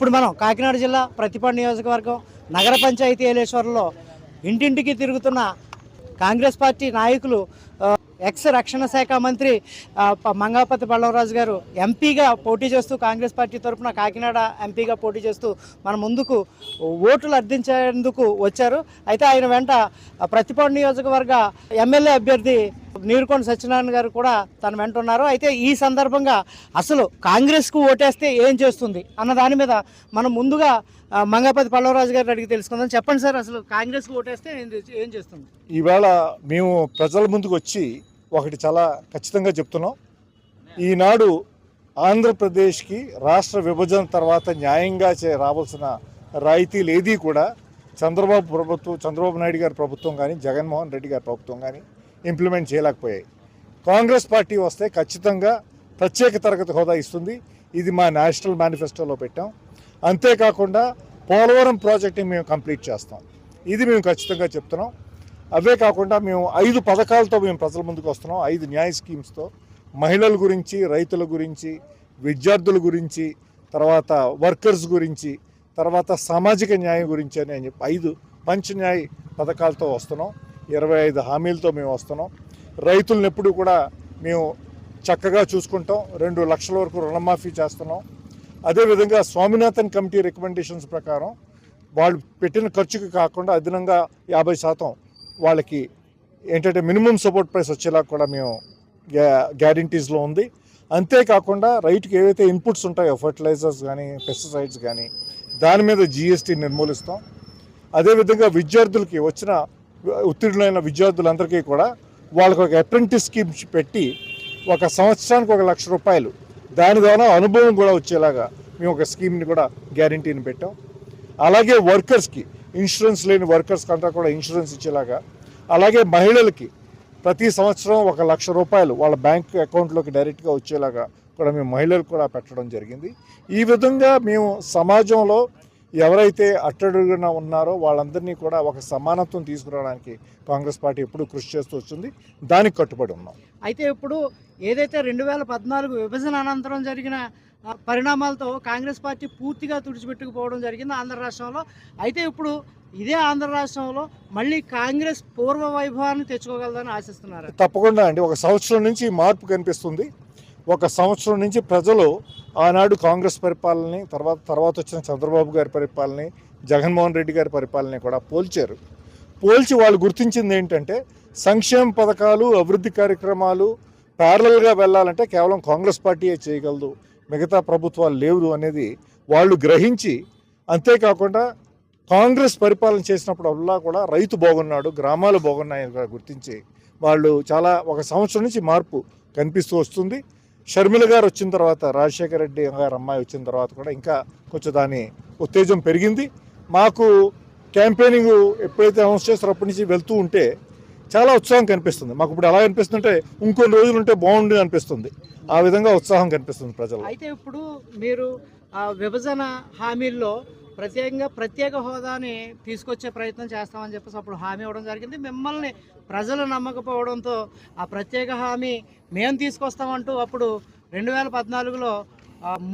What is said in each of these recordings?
ఇప్పుడు మనం కాకినాడ జిల్లా ప్రతిపాడు నియోజకవర్గం నగర పంచాయతీ ఏలేశ్వరంలో ఇంటింటికి తిరుగుతున్న కాంగ్రెస్ పార్టీ నాయకులు ఎక్స్ రక్షణ శాఖ మంత్రి మంగాపతి బళ్ళవరాజు గారు ఎంపీగా పోటీ చేస్తూ కాంగ్రెస్ పార్టీ తరఫున కాకినాడ ఎంపీగా పోటీ చేస్తూ మన ముందుకు ఓట్లు అర్థించేందుకు వచ్చారు. అయితే ఆయన వెంట ప్రతిపాడు నియోజకవర్గ ఎమ్మెల్యే అభ్యర్థి నీరుకొండ సత్యనారాయణ గారు కూడా తన వెంట ఉన్నారు. అయితే ఈ సందర్భంగా అసలు కాంగ్రెస్కు ఓటేస్తే ఏం చేస్తుంది అన్న దాని మీద మనం ముందుగా మంగపతి మంగాపతి పల్లవరాజు గారిని అడిగి తెలుసుకుందాం. చెప్పండి సార్ అసలు కాంగ్రెస్కు ఓటేస్తే ఏం ఏం చేస్తుంది? ఈవేళ మేము ప్రజల ముందుకు వచ్చి ఒకటి చాలా ఖచ్చితంగా చెప్తున్నాం. ఈనాడు ఆంధ్రప్రదేశ్కి రాష్ట్ర విభజన తర్వాత న్యాయంగా చే రావాల్సిన రాయితీలు ఏదీ కూడా చంద్రబాబు ప్రభుత్వం చంద్రబాబు నాయుడు గారి ప్రభుత్వం కానీ జగన్మోహన్ రెడ్డి గారి ప్రభుత్వం కానీ ఇంప్లిమెంట్ చేయలేకపోయాయి. కాంగ్రెస్ పార్టీ వస్తే ఖచ్చితంగా ప్రత్యేక తరగతి హోదా ఇస్తుంది. ఇది మా నేషనల్ మేనిఫెస్టోలో పెట్టాం. అంతేకాకుండా పోలవరం ప్రాజెక్ట్ని మేము కంప్లీట్ చేస్తాం. ఇది మేము ఖచ్చితంగా చెప్తున్నాం. అవే కాకుండా మేము ఐదు పథకాలతో మేము ప్రజల ముందుకు వస్తున్నాం. ఐదు న్యాయ స్కీమ్స్తో మహిళల గురించి రైతుల గురించి విద్యార్థుల గురించి తర్వాత వర్కర్స్ గురించి తర్వాత సామాజిక న్యాయం గురించి అని అని చెప్పి ఐదు పంచ న్యాయ పథకాలతో వస్తున్నాం. ఇరవై ఐదు హామీలతో మేము వస్తున్నాం. రైతులను ఎప్పుడు కూడా మేము చక్కగా చూసుకుంటాం. రెండు లక్షల వరకు రుణమాఫీ చేస్తున్నాం. అదేవిధంగా స్వామినాథన్ కమిటీ రికమెండేషన్స్ ప్రకారం వాళ్ళు పెట్టిన ఖర్చుకి కాకుండా అదనంగా యాభై శాతం వాళ్ళకి ఏంటంటే మినిమం సపోర్ట్ ప్రైస్ వచ్చేలా కూడా మేము గ్యా గ్యారంటీస్లో ఉంది. అంతేకాకుండా రైతుకి ఏవైతే ఇన్పుట్స్ ఉంటాయో ఫర్టిలైజర్స్ కానీ పెస్టిసైడ్స్ కానీ దాని మీద జిఎస్టీ నిర్మూలిస్తాం. అదేవిధంగా విద్యార్థులకి వచ్చిన ఉత్తీర్ణులైన విద్యార్థులందరికీ కూడా వాళ్ళకి ఒక అప్రెంటిస్ స్కీమ్ పెట్టి ఒక సంవత్సరానికి ఒక లక్ష రూపాయలు దాని ద్వారా అనుభవం కూడా వచ్చేలాగా మేము ఒక స్కీమ్ని కూడా గ్యారంటీని పెట్టాం. అలాగే వర్కర్స్కి ఇన్సూరెన్స్ లేని వర్కర్స్ అంతా కూడా ఇన్సూరెన్స్ ఇచ్చేలాగా అలాగే మహిళలకి ప్రతి సంవత్సరం ఒక లక్ష రూపాయలు వాళ్ళ బ్యాంక్ అకౌంట్లోకి డైరెక్ట్గా వచ్చేలాగా కూడా మేము మహిళలకు కూడా పెట్టడం జరిగింది. ఈ విధంగా మేము సమాజంలో ఎవరైతే అట్టడుగున ఉన్నారో వాళ్ళందరినీ కూడా ఒక సమానత్వం తీసుకురావడానికి కాంగ్రెస్ పార్టీ ఎప్పుడూ కృషి చేస్తూ వస్తుంది దానికి కట్టుబడి ఉన్నాం. అయితే ఇప్పుడు ఏదైతే రెండు వేల పద్నాలుగు విభజన అనంతరం జరిగిన పరిణామాలతో కాంగ్రెస్ పార్టీ పూర్తిగా తుడిచిపెట్టుకుపోవడం జరిగింది ఆంధ్ర రాష్ట్రంలో. అయితే ఇప్పుడు ఇదే ఆంధ్ర రాష్ట్రంలో మళ్ళీ కాంగ్రెస్ పూర్వ వైభవాన్ని తెచ్చుకోగలదని ఆశిస్తున్నారు? తప్పకుండా అండి. ఒక సంవత్సరం నుంచి మార్పు కనిపిస్తుంది. ఒక సంవత్సరం నుంచి ప్రజలు ఆనాడు కాంగ్రెస్ పరిపాలనని తర్వాత తర్వాత వచ్చిన చంద్రబాబు గారి పరిపాలనని జగన్మోహన్ రెడ్డి గారి పరిపాలనని కూడా పోల్చారు. పోల్చి వాళ్ళు గుర్తించింది ఏంటంటే సంక్షేమ పథకాలు అభివృద్ధి కార్యక్రమాలు ప్యారలల్గా వెళ్ళాలంటే కేవలం కాంగ్రెస్ పార్టీయే చేయగలదు. మిగతా ప్రభుత్వాలు లేవు అనేది వాళ్ళు గ్రహించి అంతేకాకుండా కాంగ్రెస్ పరిపాలన చేసినప్పుడల్లా కూడా రైతు బాగున్నాడు గ్రామాలు బాగున్నాయని కూడా గుర్తించి వాళ్ళు చాలా ఒక సంవత్సరం నుంచి మార్పు కనిపిస్తూ వస్తుంది. షర్మిల గారు వచ్చిన తర్వాత రాజశేఖర రెడ్డి గారు అమ్మాయి వచ్చిన తర్వాత కూడా ఇంకా కొంచెం దాని ఉత్తేజం పెరిగింది. మాకు క్యాంపెయినింగ్ ఎప్పుడైతే అనౌన్స్ చేస్తారో అప్పటి నుంచి వెళ్తూ ఉంటే చాలా ఉత్సాహం కనిపిస్తుంది. మాకు ఇప్పుడు ఎలా అనిపిస్తుంటే ఇంకొన్ని రోజులు ఉంటే బాగుండు అనిపిస్తుంది. ఆ విధంగా ఉత్సాహం కనిపిస్తుంది ప్రజలు అయితే ఇప్పుడు మీరు విభజన హామీల్లో ప్రత్యేకంగా ప్రత్యేక హోదాని తీసుకొచ్చే ప్రయత్నం చేస్తామని చెప్పేసి అప్పుడు హామీ ఇవ్వడం జరిగింది. మిమ్మల్ని ప్రజలు నమ్మకపోవడంతో ఆ ప్రత్యేక హామీ మేము తీసుకొస్తామంటూ అప్పుడు రెండు వేల పద్నాలుగులో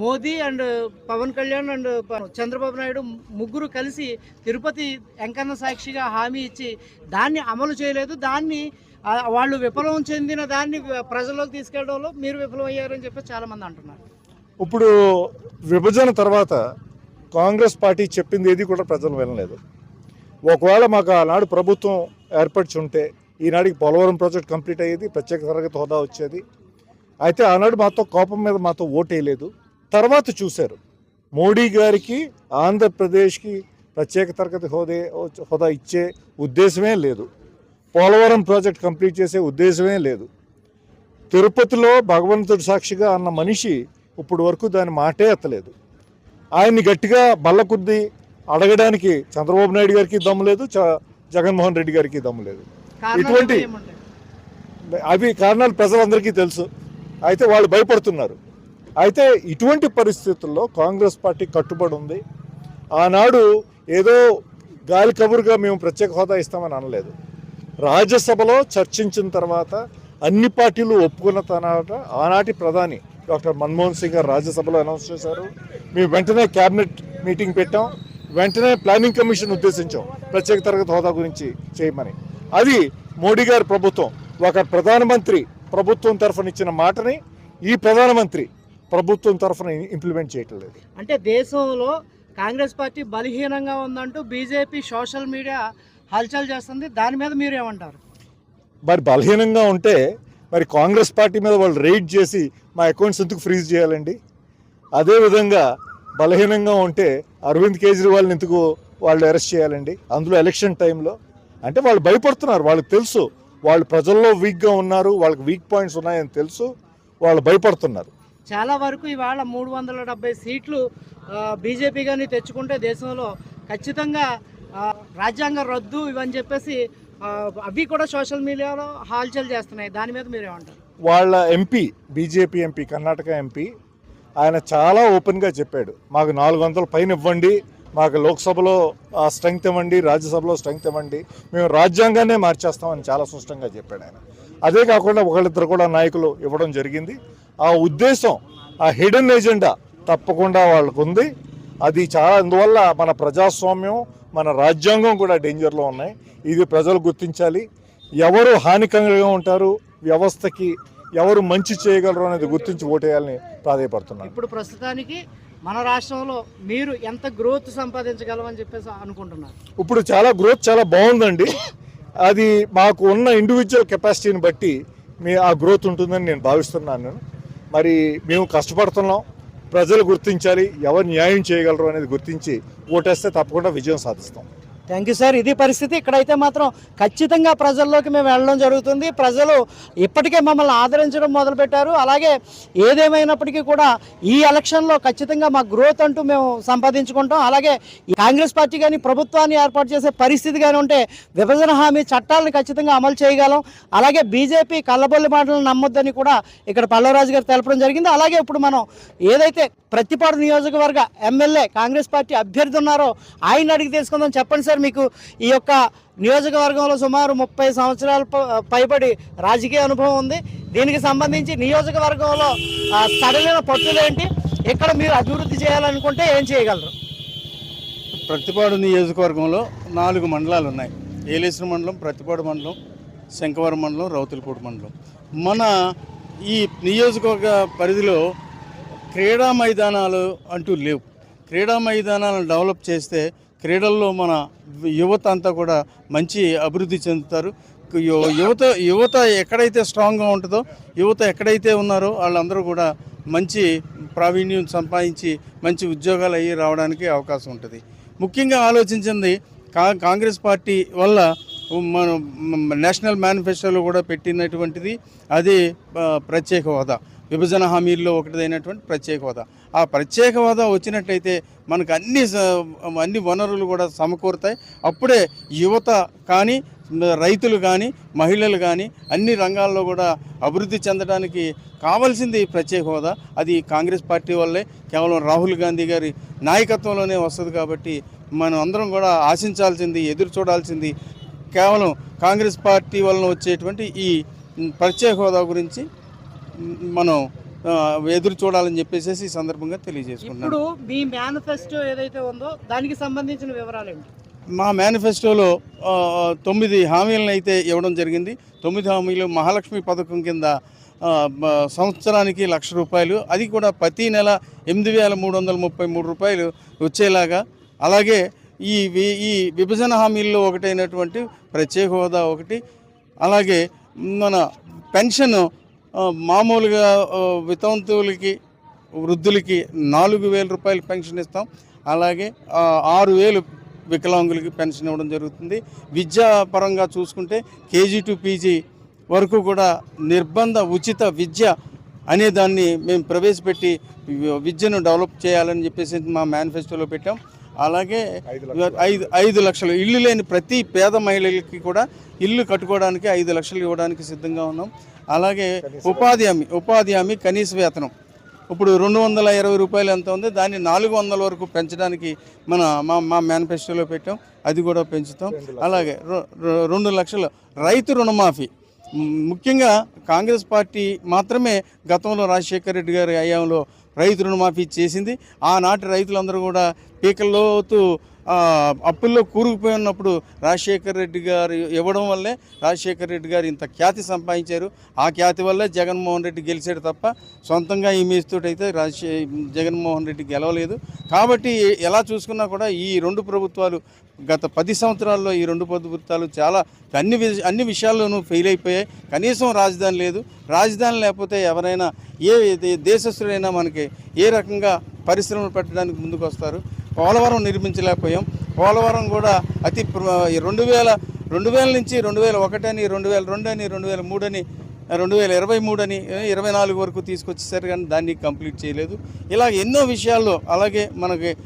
మోదీ అండ్ పవన్ కళ్యాణ్ అండ్ చంద్రబాబు నాయుడు ముగ్గురు కలిసి తిరుపతి వెంకన్న సాక్షిగా హామీ ఇచ్చి దాన్ని అమలు చేయలేదు. దాన్ని వాళ్ళు విఫలం చెందిన దాన్ని ప్రజల్లోకి తీసుకెళ్ళడంలో మీరు విఫలమయ్యారని చెప్పి చాలామంది అంటున్నారు. ఇప్పుడు విభజన తర్వాత కాంగ్రెస్ పార్టీ చెప్పింది ఏది కూడా ప్రజలు వినలేదు. ఒకవేళ మాకు ఆనాడు ప్రభుత్వం ఏర్పరిచి ఉంటే ఈనాడికి పోలవరం ప్రాజెక్ట్ కంప్లీట్ అయ్యేది ప్రత్యేక తరగతి హోదా వచ్చేది. అయితే ఆనాడు మాతో కోపం మీద మాతో ఓటేయలేదు. తర్వాత చూశారు. మోడీ గారికి ఆంధ్రప్రదేశ్కి ప్రత్యేక తరగతి హోదే హోదా ఇచ్చే ఉద్దేశమే లేదు. పోలవరం ప్రాజెక్ట్ కంప్లీట్ చేసే ఉద్దేశమే లేదు. తిరుపతిలో భగవంతుడి సాక్షిగా అన్న మనిషి ఇప్పుడు వరకు దాని మాటే ఎత్తలేదు. ఆయన్ని గట్టిగా బల్ల కొద్దీ అడగడానికి చంద్రబాబు నాయుడు గారికి దమ్ము లేదు చ- జగన్మోహన్ రెడ్డి గారికి దమ్ము లేదు. ఇటువంటి-? అవి కారణాలు ప్రజలందరికీ తెలుసు. అయితే వాళ్ళు భయపడుతున్నారు. అయితే ఇటువంటి పరిస్థితుల్లో కాంగ్రెస్ పార్టీ కట్టుబడి ఉంది. ఆనాడు ఏదో గాలి కబురుగా మేము ప్రత్యేక హోదా ఇస్తామని అనలేదు. రాజ్యసభలో చర్చించిన తర్వాత అన్ని పార్టీలు ఒప్పుకున్న తర్వాత ఆనాటి ప్రధాని డాక్టర్ మన్మోహన్ సింగ్ గారు రాజ్యసభలో అనౌన్స్ చేశారు. మేము వెంటనే క్యాబినెట్ మీటింగ్ పెట్టాం. వెంటనే ప్లానింగ్ కమిషన్ ఉద్దేశించాం. ప్రత్యేక తరగతి హోదా గురించి చేయమని. అది మోడీ గారి ప్రభుత్వం ఒక ప్రధానమంత్రి ప్రభుత్వం తరఫున ఇచ్చిన మాటని ఈ ప్రధానమంత్రి ప్రభుత్వం తరఫున ఇంప్లిమెంట్ చేయటం లేదు. అంటే దేశంలో కాంగ్రెస్ పార్టీ బలహీనంగా ఉందంటూ బీజేపీ సోషల్ మీడియా హల్చల్ చేస్తుంది. దాని మీద మీరు ఏమంటారు? మరి బలహీనంగా ఉంటే మరి కాంగ్రెస్ పార్టీ మీద వాళ్ళు రైడ్ చేసి మా అకౌంట్స్ ఎందుకు ఫ్రీజ్ చేయాలండి? అదేవిధంగా బలహీనంగా ఉంటే అరవింద్ కేజ్రీవాల్ని ఎందుకు వాళ్ళు అరెస్ట్ చేయాలండి? అందులో ఎలక్షన్ టైంలో అంటే వాళ్ళు భయపడుతున్నారు వాళ్ళకి తెలుసు. వాళ్ళు ప్రజల్లో వీక్గా ఉన్నారు వాళ్ళకి వీక్ పాయింట్స్ ఉన్నాయని తెలుసు. వాళ్ళు భయపడుతున్నారు. చాలా వరకు ఇవాళ మూడు వందల డెబ్బై సీట్లు బీజేపీ కానీ తెచ్చుకుంటే దేశంలో ఖచ్చితంగా రాజ్యాంగ రద్దు ఇవని చెప్పేసి అవి కూడా సోషల్ మీడియాలో హాల్చల్ చేస్తున్నాయి. దాని మీద మీరు ఏమంటారు వాళ్ళ MP BJP MP Karnataka MP ఆయన చాలా ఓపెన్గా చెప్పాడు. మాకు నాలుగు వందల పైన ఇవ్వండి మాకు లోక్సభలో స్ట్రెంగ్త్ ఇవ్వండి రాజ్యసభలో స్ట్రెంగ్త్ ఇవ్వండి మేము రాజ్యాంగాన్నే మార్చేస్తామని చాలా స్పష్టంగా చెప్పాడు ఆయన. అదే కాకుండా ఒకళ్ళిద్దరు కూడా నాయకులు ఇవ్వడం జరిగింది. ఆ ఉద్దేశం ఆ హిడెన్ ఎజెండా తప్పకుండా వాళ్ళకు ఉంది. అది చాలా అందువల్ల మన ప్రజాస్వామ్యం మన రాజ్యాంగం కూడా డేంజర్లో ఉన్నాయి. ఇది ప్రజలు గుర్తించాలి. ఎవరు హానికరంగా ఉంటారు వ్యవస్థకి ఎవరు మంచి చేయగలరు అనేది గుర్తించి ఓటేయాలని ప్రాధాయపడుతున్నాను ఇప్పుడు ప్రస్తుతానికి మన రాష్ట్రంలో మీరు ఎంత గ్రోత్ సంపాదించగలమని చెప్పేసి అనుకుంటున్నారు? ఇప్పుడు చాలా గ్రోత్ చాలా బాగుందండి. అది మాకు ఉన్న ఇండివిజువల్ కెపాసిటీని బట్టి మీ ఆ గ్రోత్ ఉంటుందని నేను భావిస్తున్నాను. మరి మేము కష్టపడుతున్నాం. ప్రజలు గుర్తించాలి. ఎవరు న్యాయం చేయగలరు అనేది గుర్తించి ఓటేస్తే తప్పకుండా విజయం సాధిస్తాం. Thank you sir. ఇది పరిస్థితి. ఇక్కడైతే మాత్రం ఖచ్చితంగా ప్రజల్లోకి మేము వెళ్ళడం జరుగుతుంది. ప్రజలు ఇప్పటికే మమ్మల్ని ఆదరించడం మొదలుపెట్టారు. అలాగే ఏదేమైనప్పటికీ కూడా ఈ ఎలక్షన్లో ఖచ్చితంగా మా గ్రోత్ అంటూ మేము సంపాదించుకుంటాం. అలాగే ఈ కాంగ్రెస్ పార్టీ కానీ ప్రభుత్వాన్ని ఏర్పాటు చేసే పరిస్థితి కానీ ఉంటే విభజన హామీ చట్టాలను ఖచ్చితంగా అమలు చేయగలం. అలాగే బీజేపీ కళ్ళబొల్లి మాటలను నమ్మొద్దని కూడా ఇక్కడ పల్లవరాజు గారు తెలపడం జరిగింది. అలాగే ఇప్పుడు మనం ఏదైతే ప్రతిపాడు నియోజకవర్గ ఎమ్మెల్యే కాంగ్రెస్ పార్టీ అభ్యర్థి ఉన్నారో ఆయన అడిగి తెలుసుకుందాం. చెప్పండి సార్ మీకు ఈ యొక్క నియోజకవర్గంలో సుమారు ముప్పై సంవత్సరాల పైబడి రాజకీయ అనుభవం ఉంది. దీనికి సంబంధించి నియోజకవర్గంలో ఆ, సడలిన పట్టులేంటి ఇక్కడ మీరు అభివృద్ధి చేయాలనుకుంటే ఏం చేయగలరు? ప్రతిపాడు నియోజకవర్గంలో నాలుగు మండలాలు ఉన్నాయి. ఏలేశ్వరం మండలం ప్రతిపాడు మండలం శంకవరం మండలం రౌతులపూడి మండలం. మన ఈ నియోజకవర్గ పరిధిలో క్రీడా మైదానాలు అంటూ లేవు. క్రీడా మైదానాలను డెవలప్ చేస్తే క్రీడల్లో మన యువత అంతా కూడా మంచి అభివృద్ధి చెందుతారు. యువత యువత ఎక్కడైతే స్ట్రాంగ్గా ఉంటుందో యువత ఎక్కడైతే ఉన్నారో వాళ్ళందరూ కూడా మంచి ప్రావీణ్యం సంపాదించి మంచి ఉద్యోగాలు అయ్యి రావడానికి అవకాశం ఉంటుంది. ముఖ్యంగా ఆలోచించింది కా కాంగ్రెస్ పార్టీ వల్ల మన నేషనల్ మేనిఫెస్టోలో కూడా పెట్టినటువంటిది అది ప్రత్యేక హోదా. విభజన హామీల్లో ఒకటిదైనటువంటి ప్రత్యేక హోదా ఆ ప్రత్యేక హోదా వచ్చినట్లయితే మనకు అన్ని అన్ని వనరులు కూడా సమకూరుతాయి. అప్పుడే యువత కానీ రైతులు కానీ మహిళలు కానీ అన్ని రంగాల్లో కూడా అభివృద్ధి చెందడానికి కావాల్సింది ప్రత్యేక హోదా అది కాంగ్రెస్ పార్టీ వల్లే కేవలం రాహుల్ గాంధీ గారి నాయకత్వంలోనే వస్తుంది కాబట్టి మనం అందరం కూడా ఆశించాల్సింది ఎదురు చూడాల్సింది కేవలం కాంగ్రెస్ పార్టీ వలన వచ్చేటువంటి ఈ ప్రత్యేక హోదా గురించి మనం ఎదురు చూడాలని చెప్పేసి ఈ సందర్భంగా తెలియజేసుకుంటున్నాను. ఇప్పుడు మీ మేనిఫెస్టో ఏదైతే ఉందో దానికి సంబంధించిన వివరాలు ఏంటి? మా మేనిఫెస్టోలో తొమ్మిది హామీలను అయితే ఇవ్వడం జరిగింది. తొమ్మిది హామీలు మహాలక్ష్మి పథకం కింద సంవత్సరానికి లక్ష రూపాయలు అది కూడా ప్రతి నెల ఎనిమిది వేల మూడు వందల ముప్పై మూడు రూపాయలు వచ్చేలాగా. అలాగే ఈ ఈ విభజన హామీల్లో ఒకటైనటువంటి ప్రత్యేక హోదా ఒకటి. అలాగే మన పెన్షన్ మామూలుగా వితంతువులకి వృద్ధులకి నాలుగు వేల రూపాయలు పెన్షన్ ఇస్తాం. అలాగే ఆరు వేలు వికలాంగులకి పెన్షన్ ఇవ్వడం జరుగుతుంది. విద్యా పరంగా చూసుకుంటే కేజీ టు పీజీ వరకు కూడా నిర్బంధ ఉచిత విద్య అనే దాన్ని మేము ప్రవేశపెట్టి విద్యను డెవలప్ చేయాలని చెప్పేసి మా మేనిఫెస్టోలో పెట్టాం. అలాగే ఐదు ఐదు లక్షలు. ఇల్లు లేని ప్రతి పేద మహిళలకి కూడా ఇల్లు కట్టుకోవడానికి ఐదు లక్షలు ఇవ్వడానికి సిద్ధంగా ఉన్నాం. అలాగే ఉపాధి హామీ ఉపాధి హామీ కనీస వేతనం. ఇప్పుడు రెండు వందల ఇరవై రూపాయలు ఎంత ఉంది? దాన్ని నాలుగు వందల వరకు పెంచడానికి మన మా మా మేనిఫెస్టోలో పెట్టాం. అది కూడా పెంచుతాం. అలాగే రెండు లక్షలు. రైతు రుణమాఫీ. ముఖ్యంగా కాంగ్రెస్ పార్టీ మాత్రమే గతంలో రాజశేఖర రెడ్డి గారి హయాంలో రైతు రుణమాఫీ చేసింది. ఆనాటి రైతులందరూ కూడా పీకల్లోతూ అప్పుల్లో కూరుకుపోయి ఉన్నప్పుడు రాజశేఖర్ రెడ్డి గారు ఇవ్వడం వల్లే రాజశేఖర్ రెడ్డి గారు ఇంత ఖ్యాతి సంపాదించారు. ఆ ఖ్యాతి వల్లే జగన్మోహన్ రెడ్డి గెలిచాడు తప్ప సొంతంగా ఈ తోటి అయితే రాజశే జగన్మోహన్ రెడ్డి గెలవలేదు. కాబట్టి ఎలా చూసుకున్నా కూడా ఈ రెండు ప్రభుత్వాలు గత పది సంవత్సరాల్లో ఈ రెండు ప్రభుత్వాలు చాలా అన్ని అన్ని విషయాల్లోనూ ఫెయిల్ అయిపోయాయి. కనీసం రాజధాని లేదు. రాజధాని లేకపోతే ఎవరైనా ఏ దేశస్తుడైనా మనకి ఏ రకంగా పరిశ్రమలు పెట్టడానికి ముందుకు వస్తారు పోలవరం నిర్మించలేకపోయాం. పోలవరం కూడా అతి ప్ర- రెండు వేల రెండు వేల నుంచి రెండు వేల ఒకటి అని రెండు వేల రెండు అని రెండు వేల మూడు అని రెండు వేల ఇరవై మూడు అని ఇరవై నాలుగు వరకు తీసుకొచ్చేసారు కానీ దాన్ని కంప్లీట్ చేయలేదు. ఇలా ఎన్నో విషయాల్లో అలాగే మనకి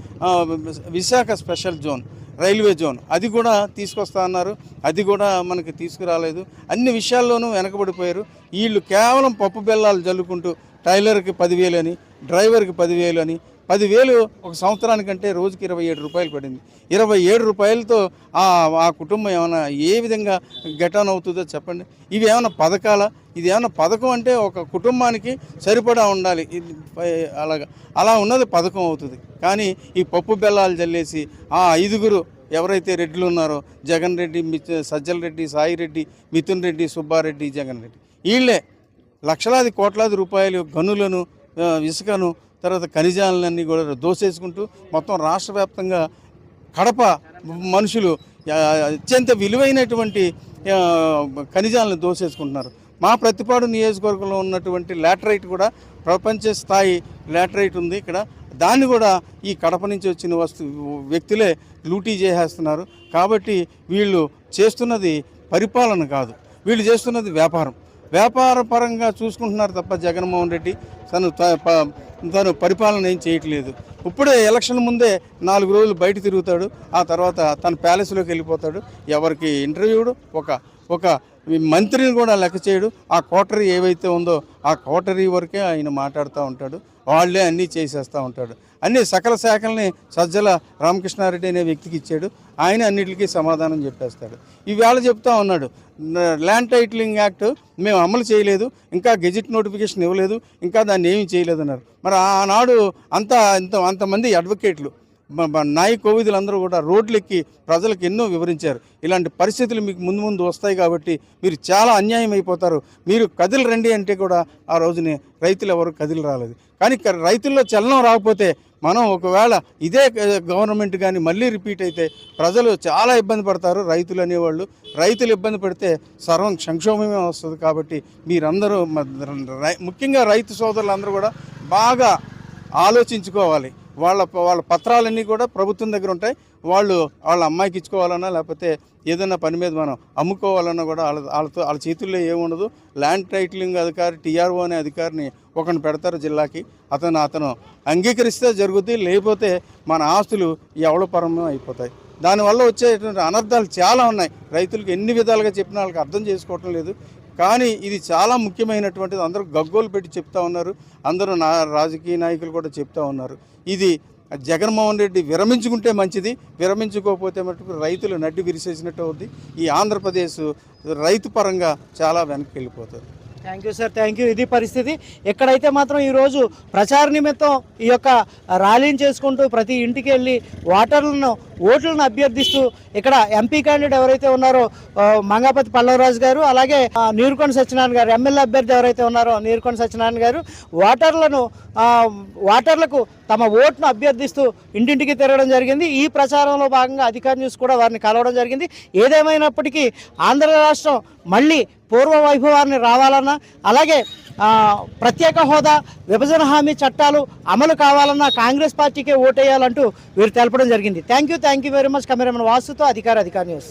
Visakha special zone railway zone అది కూడా తీసుకొస్తా అన్నారు. అది కూడా మనకి తీసుకురాలేదు. అన్ని విషయాల్లోనూ వెనకబడిపోయారు. వీళ్ళు కేవలం పప్పు బెల్లాలు జల్లుకుంటూ టైలర్కి పదివేలు అని డ్రైవర్కి పదివేలు అని పదివేలు ఒక సంవత్సరానికంటే రోజుకి ఇరవై ఏడు రూపాయలు పడింది. ఇరవై ఏడు రూపాయలతో ఆ ఆ కుటుంబం ఏమైనా ఏ విధంగా గెటాన్ అవుతుందో చెప్పండి. ఇవి ఏమైనా పథకాల? ఇది ఏమైనా పథకం అంటే ఒక కుటుంబానికి సరిపడా ఉండాలి. ఇది అలాగా. అలా ఉన్నది పథకం అవుతుంది. కానీ ఈ పప్పు బెల్లాలు చల్లేసి ఆ ఐదుగురు ఎవరైతే రెడ్లు ఉన్నారో జగన్ రెడ్డి సజ్జల రెడ్డి సాయి రెడ్డి మిథున్ రెడ్డి సుబ్బారెడ్డి జగన్ రెడ్డి వీళ్ళే లక్షలాది కోట్లాది రూపాయలు గనులను ఇసుకను తర్వాత ఖనిజాలన్నీ కూడా దోసేసుకుంటూ మొత్తం రాష్ట్ర వ్యాప్తంగా కడప మనుషులు అత్యంత విలువైనటువంటి ఖనిజాలను దోసేసుకుంటున్నారు. మా ప్రతిపాడు నియోజకవర్గంలో ఉన్నటువంటి లాటరైట్ కూడా ప్రపంచ స్థాయి లాటరైట్ ఉంది ఇక్కడ. దాన్ని కూడా ఈ కడప నుంచి వచ్చిన వస్తు వ్యక్తులే లూటీ చేసేస్తున్నారు. కాబట్టి వీళ్ళు చేస్తున్నది పరిపాలన కాదు. వీళ్ళు చేస్తున్నది వ్యాపారం. వ్యాపార పరంగా చూసుకుంటున్నారు తప్ప జగన్మోహన్ రెడ్డి తను త- ప- తను పరిపాలన ఏం చేయట్లేదు. ఇప్పుడే ఎలక్షన్ ముందే నాలుగు రోజులు బయట తిరుగుతాడు. ఆ తర్వాత తన ప్యాలెస్లోకి వెళ్ళిపోతాడు. ఎవరికి ఇంటర్వ్యూడు ఒక ఒక మంత్రిని కూడా లెక్క చేయడు. ఆ కోటరీ ఏవైతే ఉందో ఆ కోటరీ వరకే ఆయన మాట్లాడుతూ ఉంటాడు. వాళ్ళే అన్నీ చేసేస్తూ ఉంటాడు. అన్ని సకల శాఖల్ని సజ్జల రామకృష్ణారెడ్డి అనే వ్యక్తికి ఇచ్చాడు. ఆయన అన్నిటికీ సమాధానం చెప్పేస్తాడు. ఈవేళ చెప్తా ఉన్నాడు. ల్యాండ్ టైటిలింగ్ యాక్ట్ మేము అమలు చేయలేదు. ఇంకా గెజిట్ నోటిఫికేషన్ ఇవ్వలేదు. ఇంకా దాన్ని ఏమీ చేయలేదు అన్నారు మరి ఆనాడు అంత ఇంత అంతమంది అడ్వకేట్లు మ- మ- అందరూ కూడా రోడ్లెక్కి ప్రజలకు ఎన్నో వివరించారు. ఇలాంటి పరిస్థితులు మీకు ముందు ముందు వస్తాయి కాబట్టి మీరు చాలా అన్యాయం అయిపోతారు. మీరు కదిలి రండి అంటే కూడా ఆ రోజునే రైతులు ఎవరు కదిలి రాలేదు. కానీ రైతుల్లో చలనం రాకపోతే మనం ఒకవేళ ఇదే గవర్నమెంట్ కానీ మళ్ళీ రిపీట్ అయితే ప్రజలు చాలా ఇబ్బంది పడతారు రైతులు అనేవాళ్ళు. రైతులు ఇబ్బంది పడితే సర్వం సంక్షోభమే వస్తుంది కాబట్టి మీరందరూ రై- ముఖ్యంగా రైతు సోదరులందరూ కూడా బాగా ఆలోచించుకోవాలి. వాళ్ళ వాళ్ళ పత్రాలన్నీ కూడా ప్రభుత్వం దగ్గర ఉంటాయి. వాళ్ళు వాళ్ళ అమ్మాయికి ఇచ్చుకోవాలన్నా లేకపోతే ఏదైనా పని మీద మనం అమ్ముకోవాలన్నా కూడా వాళ్ళ వాళ్ళతో వాళ్ళ చేతుల్లో ఏముండదు. ల్యాండ్ టైటిలింగ్ అధికారి టీఆర్ఓ అనే అధికారిని ఒకరిని పెడతారు జిల్లాకి. అతను అతను అంగీకరిస్తే జరుగుద్ది లేకపోతే మన ఆస్తులు ఎవడపరమే అయిపోతాయి. దానివల్ల వచ్చేటువంటి అనర్థాలు చాలా ఉన్నాయి. రైతులకు ఎన్ని విధాలుగా చెప్పినా వాళ్ళకి అర్థం చేసుకోవటం లేదు. కానీ ఇది చాలా ముఖ్యమైనటువంటిది. అందరూ గగ్గోలు పెట్టి చెప్తా ఉన్నారు. అందరూ నా రాజకీయ నాయకులు కూడా చెప్తా ఉన్నారు. ఇది జగన్మోహన్ రెడ్డి విరమించుకుంటే మంచిది. విరమించుకోకపోతే మటుకు రైతులు నడ్డి విరిసేసినట్టు అవుద్ది. ఈ ఆంధ్రప్రదేశ్ రైతు పరంగా చాలా వెనక్కి వెళ్ళిపోతుంది thank you sir thank you. ఇది పరిస్థితి. ఎక్కడైతే మాత్రం ఈరోజు ప్రచార నిమిత్తం ఈ యొక్క ర్యాలీని చేసుకుంటూ ప్రతి ఇంటికి వెళ్ళి ఓటర్లను ఓట్లను అభ్యర్థిస్తూ ఇక్కడ ఎంపీ క్యాండిడేట్ ఎవరైతే ఉన్నారో మంగాపతి పల్లవరాజు గారు అలాగే ఆ, నీరుకొండ సత్యనారాయణ గారు ఎమ్మెల్యే అభ్యర్థి ఎవరైతే ఉన్నారో నీరుకొండ సత్యనారాయణ గారు ఓటర్లను వాటర్లకు ఓటర్లకు తమ ఓటును అభ్యర్థిస్తూ ఇంటింటికి తిరగడం జరిగింది. ఈ ప్రచారంలో భాగంగా అధికార న్యూస్ కూడా వారిని కలవడం జరిగింది. ఏదేమైనప్పటికీ ఆంధ్ర రాష్ట్రం మళ్ళీ పూర్వ వైభవాన్ని రావాలన్నా అలాగే ప్రత్యేక హోదా విభజన హామీ చట్టాలు అమలు కావాలన్నా కాంగ్రెస్ పార్టీకే ఓటేయాలంటూ వీరు తెలపడం జరిగింది. Thank you thank you very much cameraman వాసుతో అధికార అధికార న్యూస్.